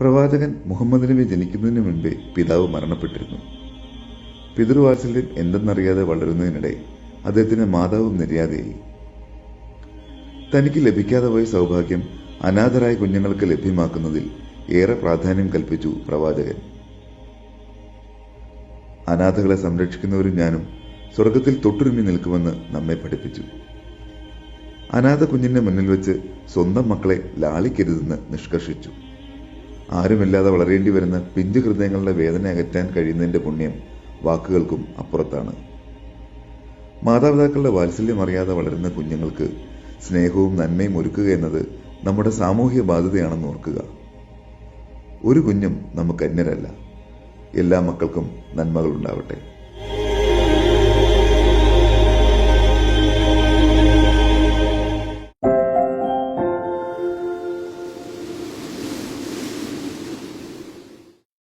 പ്രവാചകൻ മുഹമ്മദ് നബി ജനിക്കുന്നതിന് മുൻപേ പിതാവ് മരണപ്പെട്ടിരുന്നു. പിതൃവാത്സല്യം എന്തെന്നറിയാതെ വളരുന്നതിനിടെ അദ്ദേഹത്തിന് മാതാവും നിര്യാതയായി. തനിക്ക് ലഭിക്കാതെ പോയ സൗഭാഗ്യം അനാഥരായ കുഞ്ഞുങ്ങൾക്ക് ലഭ്യമാക്കുന്നതിൽ ഏറെ പ്രാധാന്യം കൽപ്പിച്ചു പ്രവാചകൻ. അനാഥകളെ സംരക്ഷിക്കുന്നവരും ഞാനും സ്വർഗത്തിൽ തൊട്ടുരുമി നിൽക്കുമെന്ന് നമ്മെ പഠിപ്പിച്ചു. അനാഥ കുഞ്ഞിന്റെ മുന്നിൽ വെച്ച് സ്വന്തം മക്കളെ ലാളിക്കരുതെന്ന് നിഷ്കർഷിച്ചു. ആരുമില്ലാതെ വളരേണ്ടി വരുന്ന പിഞ്ചു ഹൃദയങ്ങളുടെ വേദന അകറ്റാൻ കഴിയുന്നതിന്റെ പുണ്യം വാക്കുകൾക്കും അപ്പുറത്താണ്. മാതാപിതാക്കളുടെ വാത്സല്യം അറിയാതെ വളരുന്ന കുഞ്ഞുങ്ങൾക്ക് സ്നേഹവും നന്മയും ഒരുക്കുക എന്നത് നമ്മുടെ സാമൂഹ്യ ബാധ്യതയാണെന്ന് ഓർക്കുക. ഒരു കുഞ്ഞും നമുക്ക് അന്യരല്ല. എല്ലാ മക്കൾക്കും നന്മകൾ ഉണ്ടാവട്ടെ